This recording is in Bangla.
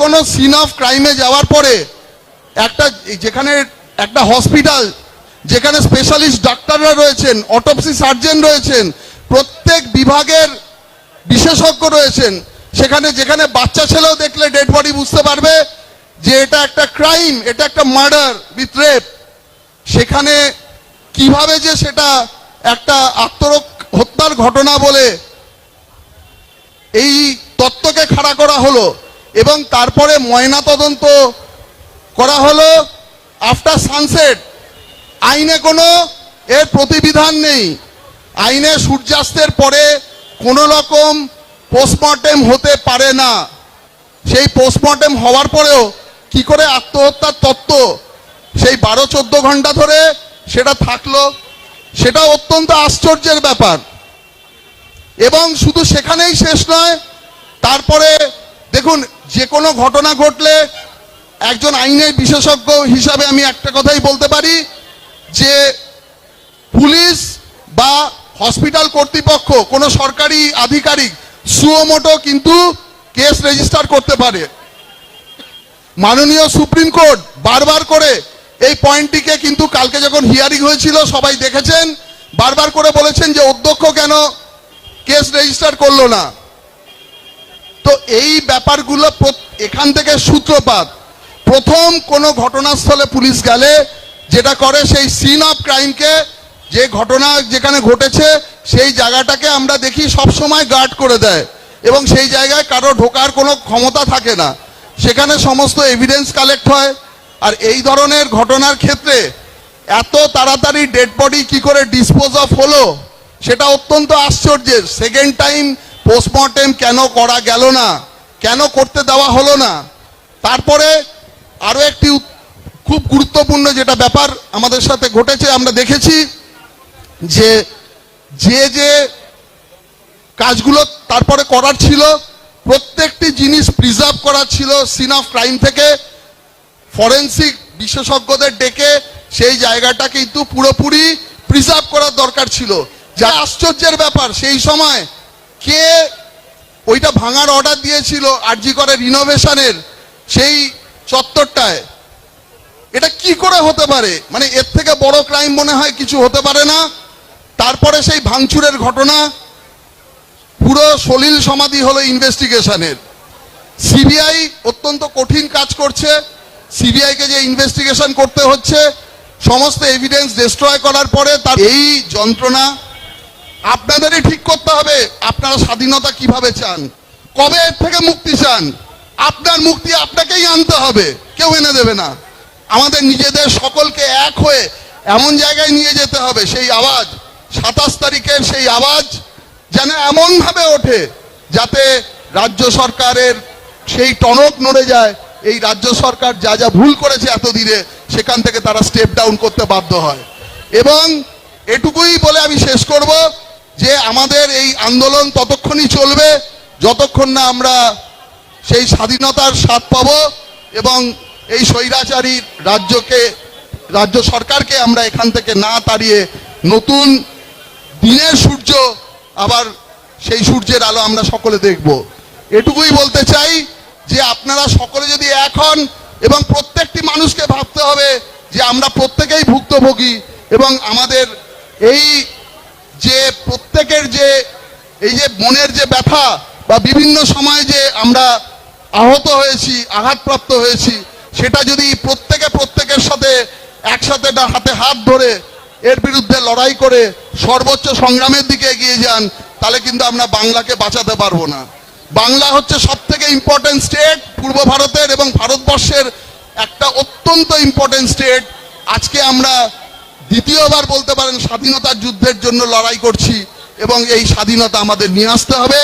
কোনো সিন অফ ক্রাইমে যাওয়ার পরে একটা, যেখানে একটা হসপিটাল যেখানে স্পেশালিস্ট ডাক্তাররা রয়েছেন অটোপসি সার্জন রয়েছেন, প্রত্যেক বিভাগের বিশেষজ্ঞ রয়েছেন, সেখানে, যেখানে বাচ্চা ছেলেও দেখলে ডেড বডি বুঝতে পারবে যে এটা একটা ক্রাইম এটা একটা মার্ডার উইথ রেপ সেখানে কীভাবে যে সেটা একটা আত্মরক, হত্যার ঘটনা বলে এই তত্ত্বকে খাড়া করা হলো এবং তারপরে ময়না তদন্ত করা হলো আফটার সানসেট আইনে কোনো এর প্রতিবিধান নেই। আইনে সূর্যাস্তের পরে কোনো রকম পোস্টমর্টেম হতে পারে না। সেই পোস্টমর্টেম হওয়ার পরেও কি করে আত্মহত্যার তত্ত্ব সেই বারো চোদ্দ ঘণ্টা ধরে সেটা থাকল, সেটা অত্যন্ত আশ্চর্যের ব্যাপার। এবং শুধু সেখানেই শেষ নয়, তারপরে কোনো ঘটনা ঘটলে একজন আইনের বিশেষজ্ঞ হিসাবে আমি একটা কথাই বলতে পারি যে পুলিশ বা হসপিটাল কর্তৃপক্ষ, কোনো সরকারি আধিকারিক সুয়োমোটো কিন্তু কেস রেজিস্টার করতে পারে। মাননীয় সুপ্রিম কোর্ট বারবার করে এই পয়েন্টটিকে কিন্তু কালকে যখন হিয়ারিং হয়েছিল, সবাই দেখেছেন, বারবার করে বলেছেন যে অধ্যক্ষ কেন কেস রেজিস্টার করল না। তো এই ব্যাপারগুলো এখান থেকে সূত্রপাত। প্রথম কোনো ঘটনাস্থলে পুলিশ গেলে, যেটা করে সেই সিন অফ ক্রাইমকে যে ঘটনা যেখানে ঘটেছে, সেই জায়গাটাকে আমরা দেখি সব সময় গার্ড করে দেয়। এবং সেই জায়গায় কারও ঢোকার কোনো ক্ষমতা থাকে না। সেখানে সমস্ত এভিডেন্স কালেক্ট হয়। আর এই ধরনের ঘটনার ক্ষেত্রে এত তাড়াতাড়ি ডেড বডি কি করে ডিসপোজ অফ হলো, সেটা অত্যন্ত আশ্চর্যের। সেকেন্ড টাইম পোস্টমর্টেম কেন করা গেল না? কেন করতে দেওয়া হলো না? তারপরে আরও একটি খুব গুরুত্বপূর্ণ যেটা ব্যাপার আমাদের সাথে ঘটেছে, আমরা দেখেছি যে যে যে কাজগুলো তারপরে করার ছিল, প্রত্যেকটি জিনিস প্রিজার্ভ করার ছিল সিন অফ ক্রাইম থেকে। ফরেন্সিক বিশেষজ্ঞদের ডেকে সেই জায়গাটা কিন্তু পুরোপুরি প্রিজার্ভ করার দরকার ছিল। যা আশ্চর্যের ব্যাপার, সেই সময় কে ওইটা ভাঙার অর্ডার দিয়েছিল আরজি করে রিনোভেশনের সেই চত্বরটায়? এটা কি করে হতে পারে? মানে এর থেকে বড় ক্রাইম মনে হয় কিছু হতে পারে না। তারপরে সেই ভাঙচুরের ঘটনা, পুরো সলিল সমাধি হলো ইনভেস্টিগেশনের সিবিআই অত্যন্ত কঠিন কাজ করছে। সিবিআইকে যে ইনভেস্টিগেশন করতে হচ্ছে, সমস্ত এভিডেন্স ডিস্ট্রয় করার পরে তার এই যন্ত্রণা আপনাদেরই ঠিক করতে হবে। আপনারা স্বাধীনতা কীভাবে চান? কবে এর থেকে মুক্তি চান? আপনার মুক্তি আপনাকেই আনতে হবে। কেউ এনে দেবে না। আমাদের নিজেদের সকলকে এক হয়ে এমন জায়গায় নিয়ে যেতে হবে, সেই আওয়াজ। সাতাশ তারিখের সেই আওয়াজ যেন এমনভাবে ওঠে যাতে রাজ্য সরকারের সেই টনক নড়ে যায়। এই রাজ্য সরকার যা যা ভুল করেছে এতদিনে, সেখান থেকে তারা স্টেপ ডাউন করতে বাধ্য হয়। এবং এটুকুই বলে আমি শেষ করব। যে আমাদের এই আন্দোলন ততক্ষণই চলবে, যতক্ষণ না আমরা সেই স্বাধীনতার স্বাদ পাব এবং এই স্বৈরাচারী রাজ্যকে, রাজ্য সরকারকে আমরা এখান থেকে না তাড়িয়ে নতুন দিনের সূর্য আবার সেই সূর্যের আলো আমরা সকলে দেখব। এটুকুই বলতে চাই যে আপনারা সকলে যদি এক হন এবং প্রত্যেকটি মানুষকে ভাবতে হবে যে আমরা প্রত্যেকেই ভুক্তভোগী এবং আমাদের এই এই যে মনের যে ব্যথা বা বিভিন্ন সময় যে আমরা আহত হয়েছি, আঘাতপ্রাপ্ত হয়েছি, সেটা যদি প্রত্যেকে প্রত্যেকের সাথে একসাথে হাতে হাত ধরে এর বিরুদ্ধে লড়াই করে সর্বোচ্চ সংগ্রামের দিকে এগিয়ে যান, তাহলে কিন্তু আমরা বাংলাকে বাঁচাতে পারব না। বাংলা হচ্ছে সব থেকে ইম্পর্টেন্ট স্টেট পূর্ব ভারতের এবং ভারতবর্ষের একটা অত্যন্ত ইম্পর্টেন্ট স্টেট আজকে আমরা দ্বিতীয়বার বলতে পারেন স্বাধীনতার যুদ্ধের জন্য লড়াই করছি। এবং এই স্বাধীনতা আমাদের নিয়ে আসতে হবে।